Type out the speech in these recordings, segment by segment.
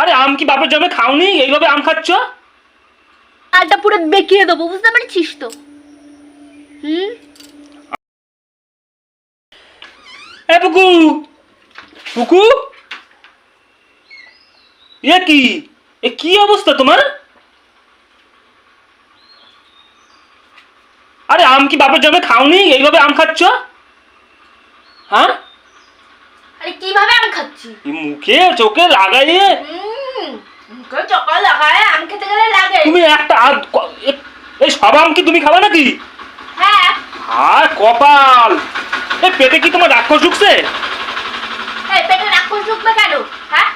আরে আম কি বাপের জন্মে খাওনি? এইভাবে আম খাচ্ছ? আলটা পুরো বেঁকিয়ে দেবো বুঝতে পারছিস তো? হুম? এ পুকু! পুকু? এ কি? এ কি অবস্থা তোমার? আরে আম কি বাপের জন্মে খাওনি? এইভাবে আম খাচ্ছ? হ্যাঁ? আরে কীভাবে আম খাচ্ছি? মুখে চোখে লাগাইয়ে। তুমি একটা এই সব আম কি তুমি খাবা নাকি? হ্যাঁ। আর কপাল। এ পেটে কি তোমার রাক্ষস ঢুকছে? এই পেটে রাক্ষস ঢুকবে কেন? হ্যাঁ?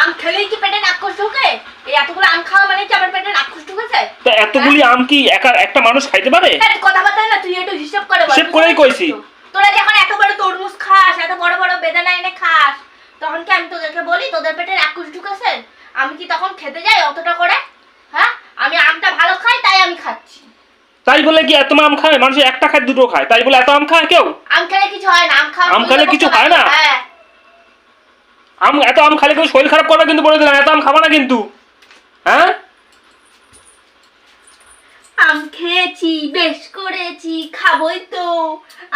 আম খেলেই কি পেটে রাক্ষস ঢুকে? এই এতগুলো আম খাওয়া মানে কি আমার পেটে রাক্ষস ঢুকেছে? তা এতগুলি আম কি একা একটা মানুষ খাইতে পারে? এই কথাবার্তা না তুই একটু হিসাব করে বল হিসেব করেই কইছি। তোরা যখন এত বড় তরমুজ খাস এত বড় বড় বেদানা এনে খাস তখন কি আমি তোদেরকে বলি তোদের পেটে রাক্ষস ঢুকেছে? আমি কি তখন খেতে যাই অতটা করে? হ্যাঁ? আমি আমটা ভালো খাই তাই আমি খাচ্ছি। তাই বলে কি এত আম খায়? মানুষ একটা খায় দুটো খায়। তাই বলে এত আম খায় কেউ? আম খেলে কিছু হয় না আম খাওয়া আম খেলে কিছু হয় না? হ্যাঁ। আম এত আম খালে কেউ শরীর খারাপ করবে কিন্তু বলে দিলাম এত আম খাবা না কিন্তু। হ্যাঁ? আম খেয়েছি বেশ করেছি খাবই তো।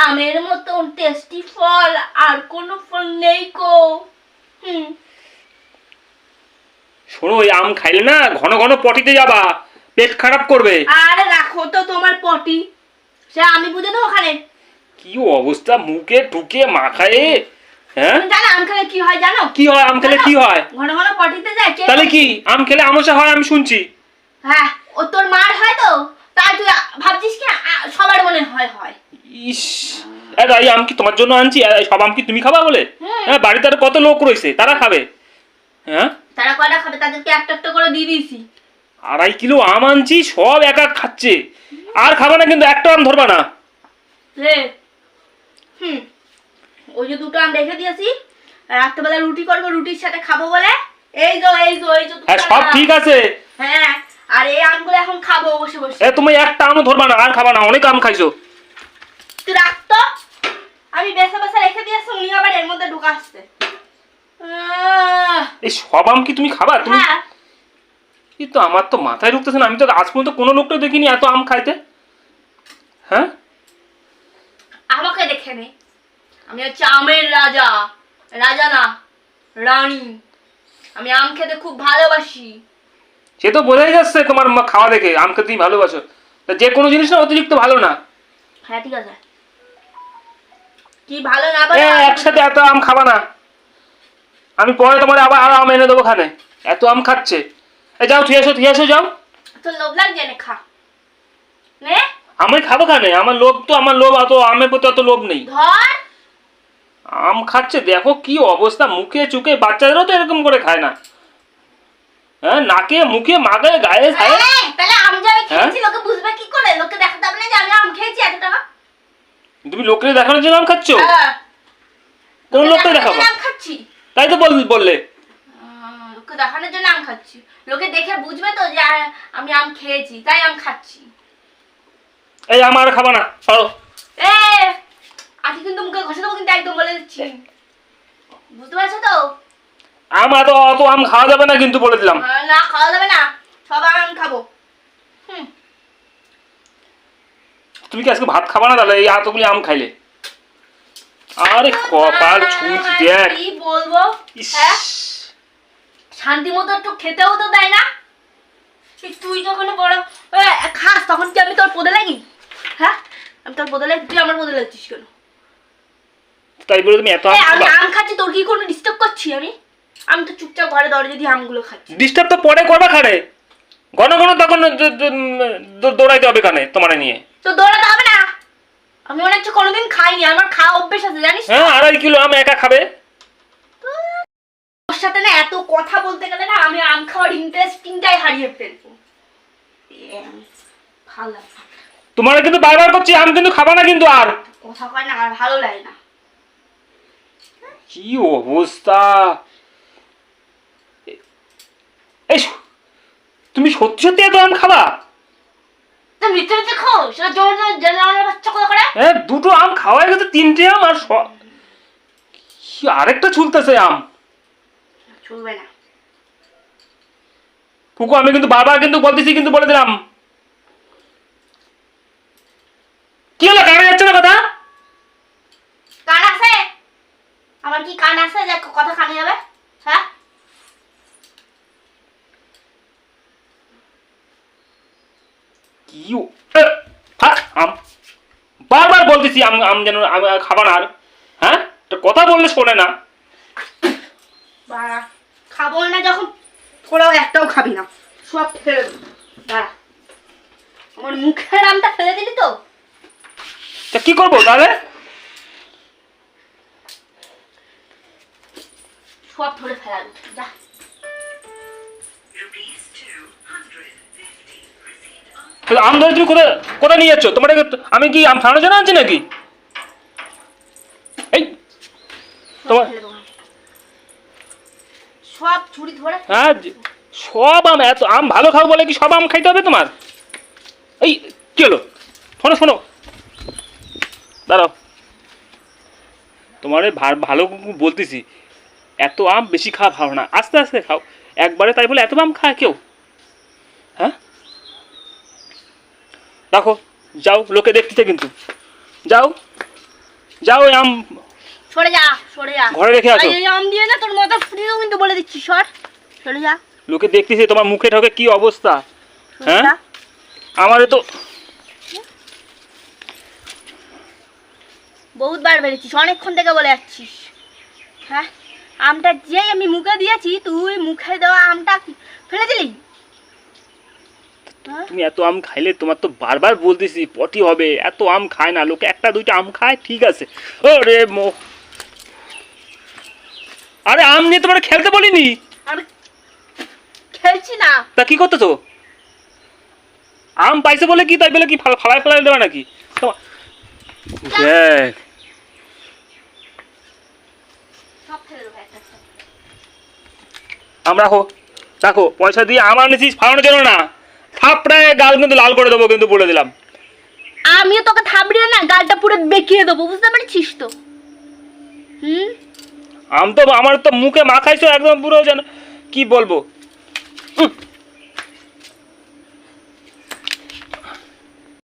আমের মতন টেস্টি ফল আর কোনো ফল নেই কো হুম। শোনো ওই আম খাইলে না ঘন ঘন পটিতে যাবা পেট খারাপ করবে। আরে রাখো তো তোমার পটি সে আমি বুঝে দেবো ওখানে। কি অবস্থা মুখে টুকে মাখায়ে হ্যাঁ? জানো আম খেলে কি হয় জানো? কি হয় আম খেলে কি হয়? ঘন ঘন পটিতে যায় তাহলে কি আম খেলে আমসা হয় আমি শুনছি। হ্যাঁ ও তোর মার হয় তো তাই তুই ভাবছিস কি সবার মনে হয় হয়। ইস এই আম কি তোমার জন্য আনছি? সব আম কি তুমি খাবা বলে? হ্যাঁ বাড়িতে আর কত লোক রয়েছে তারা খাবে হ্যাঁ? তারা কয়টা খাবে? তাদেরকে একটা একটা করে দিয়ে দিয়েছি। আড়াই কিলো আম আনছি সব এক এক খাচ্ছে। আর খাবে না কিন্তু একটা আম ধরবা না। রে হুম ওই যে দুটো আম রেখে দিয়েছি। রাত্রেবেলা রুটি করব রুটির সাথে খাব বলে। এই এই এই হ্যাঁ সব ঠিক আছে। হ্যাঁ আর এই আমগুলো এখন খাব বসে বসে। এ তুমি একটা আমও ধরবা না আর খাবা না অনেক আম খাইছো। তুই রাখতো আমি বেসে বেসে রেখে দিয়েছি উনি আবার এর মধ্যে ঢুকাচ্ছে আহ, এই সব আম কি তুমি খাবা তুমি হ্যাঁ। এই তো আমার তো মাথায় ঢুকতেছে না। আমি তো আজ পর্যন্ত কোনো লোকটা দেখিনি এত আম খাইতে। হ্যাঁ? আমাকে দেখে নে। আমি হচ্ছে আমের রাজা। রাজা না রানী। আমি আম খেতে খুব ভালোবাসি। সে তো বোঝাই যাচ্ছে তোমার খাওয়া দেখে আম খেতেই ভালোবাসো। তা যে কোনো জিনিস না অতিরিক্ত ভালো না। হ্যাঁ ঠিক আছে। কি ভালো না। একসাথে এত আম খাবা না। আমি পরে তোমার আবার আরও আম এনে দেবো খানে। এত আম খাচ্ছে। এ যাও থুয়ে এসো থুয়ে এসো যাও। তোর লোভ লাগছে না খা। নে। আমি খাব খানে? আমার লোভ তো আমার লোভ অত আমের প্রতি অত লোভ নেই। ধর। আম খাচ্ছে দেখো কি অবস্থা। মুখে চুকে বাচ্চাদেরও তো এরকম করে খায় না। হ্যাঁ নাকে মুখে মাগে গায়ে খায় তাহলে আম যে আমি হ্যাঁ? খেয়েছি লোকে বুঝবে কি করে? লোকে দেখাতে হবে না যে আমি আম খেয়েছি এত টাকা। তুমি লোকের দেখানোর জন্য আম খাচ্ছ? হ্যাঁ। কোন লোকে লোককে দেখাবো? আম খাচ্ছি। তাই তো বল বললে। আহ, লোকে দেখানোর জন্য আম খাচ্ছি। লোকে দেখে বুঝবে তো যে আমি আম খেয়েছি তাই আম খাচ্ছি। এই আম আর খাবা না সরো। এ আজকে কিন্তু মুখে ঘষে দেবো কিন্তু একদম বলে দিচ্ছি। বুঝতে পারছ তো? আম এত অত আম খাওয়া যাবে না কিন্তু বলে দিলাম। আহ, না খাওয়া যাবে না। সব আম খাব। তুমি কি আজকে ভাত খাবা না তাহলে? এই এতগুলি আম খাইলে। আরে কপাল ছুঁচ দেখ। কি বলব? হ্যাঁ? শান্তি মতো একটু খেতেও তো দেয় না। তুই যখন বড় খাস তখন কি আমি তোর পদে লাগি? হ্যাঁ? আমি তোর পদে লাগি তুই আমার পদে লাগছিস কেন? তাই বলে তুমি এত আম আমি খাচ্ছি তোর কি কোনো ডিস্টার্ব করছি আমি? আমি তো চুপচাপ ঘরে দরজা দিয়ে আমগুলো খাচ্ছি। ডিস্টার্ব তো পরে করবা খানে। ঘন ঘন তখন দৌড়াইতে হবে কানে তোমার নিয়ে। তো দৌড়াতে হবে না? আমি হচ্ছে কোনোদিন খাইনি আমার খাওয়া অভ্যেস আছে জানিস? হ্যাঁ আড়াই কিলো আম একা খাবে। ওর সাথে না এত কথা বলতে গেলে না আমি আম খাওয়ার ইন্টারেস্টিংটাই হারিয়ে ফেলব। ভালো তোমার কিন্তু বারবার করছি আম কিন্তু খাবা না কিন্তু আর। কথা কয় না আর ভালো লাগে না। কি অবস্থা? এই তুমি সত্যি সত্যি এত আম খাবা? মিথ্যে মিথ্যে খাও সেটা জোর জোর বাচ্চা কথা করে দুটো আম খাওয়াই গেছে তিনটে আম আর কি আরেকটা ছুলতেছে আম। চলবে না। ফুকু আমি কিন্তু বারবার কিন্তু বলতেছি কিন্তু বলে দিলাম কি হলো কানে যাচ্ছে না কথা কান আছে আমার কি কান আছে যে কথা কানে যাবে হ্যাঁ কি আম বারবার বলতেছি আম আম যেন খাবার আর হ্যাঁ? কথা বললে শোনে না। খাব না যখন তোরাও একটাও খাবি না। সব ফেলে দাঁড়া আমার মুখের আমটা ফেলে দিলি তো? তা কি করব তাহলে? সব ধরে ফেলা যা। তাহলে আম ধরে তুমি কোথায় কোথায় নিয়ে যাচ্ছ? তোমার আমি কি আম খাওয়ানোর জন্য আনছি নাকি? এই তোমার- সব ছুরি ধরে হ্যাঁ সব আম এত আম ভালো খাও বলে কি সব আম খাইতে হবে তোমার? এই কি হলো? শোনো শোনো। দাঁড়াও। তোমার ভালো বলতেছি এত আম বেশি খাওয়া ভালো না। আস্তে আস্তে খাও। একবারে তাই বলে এত আম খায় কেউ? হ্যাঁ? রাখো যাও লোকে দেখতেছে কিন্তু। যাও যাও আম সরে যা সরে যা। ঘরে রেখে আসো। এই- আম দিয়ে না তোর মাথা ফুটিয়েও কিন্তু বলে দিচ্ছি সর। সরে যা। লোকে দেখতেছে তোমার মুখে ঠকে কি অবস্থা? হ্যাঁ? আমারে তো বহুতবার বেড়েছিস অনেকক্ষণ থেকে বলে যাচ্ছিস। হ্যাঁ? আমটা যেই আমি মুখে দিয়েছি তুই মুখে দেওয়া আমটা ফেলে দিলি? তুমি এত আম খাইলে তোমার তো বারবার বলতেছি পটি হবে এত আম খায় না লোকে একটা দুইটা আম খায় ঠিক আছে। ওরে মো। আরে আম নিয়ে তোমার খেলতে বলিনি? আমি খেলছি না। তা কি করতে তো আম পাইছে বলে কি তাই বলে কি ফালাই ফালাই দেবে নাকি? দেখ। আম রাখো রাখো পয়সা দিয়ে আমার নিছিস ফালানোর জন্য না। থাপড়ায় গাল কিন্তু লাল করে দেবো কিন্তু বলে দিলাম। আমিও তোকে থাপড়িয়ে না গালটা পুরো বেঁকিয়ে দেবো বুঝতে পারছিস তো? হুম? আম তো আমার তো মুখে মাখাইছো একদম পুরো যেন কি বলব?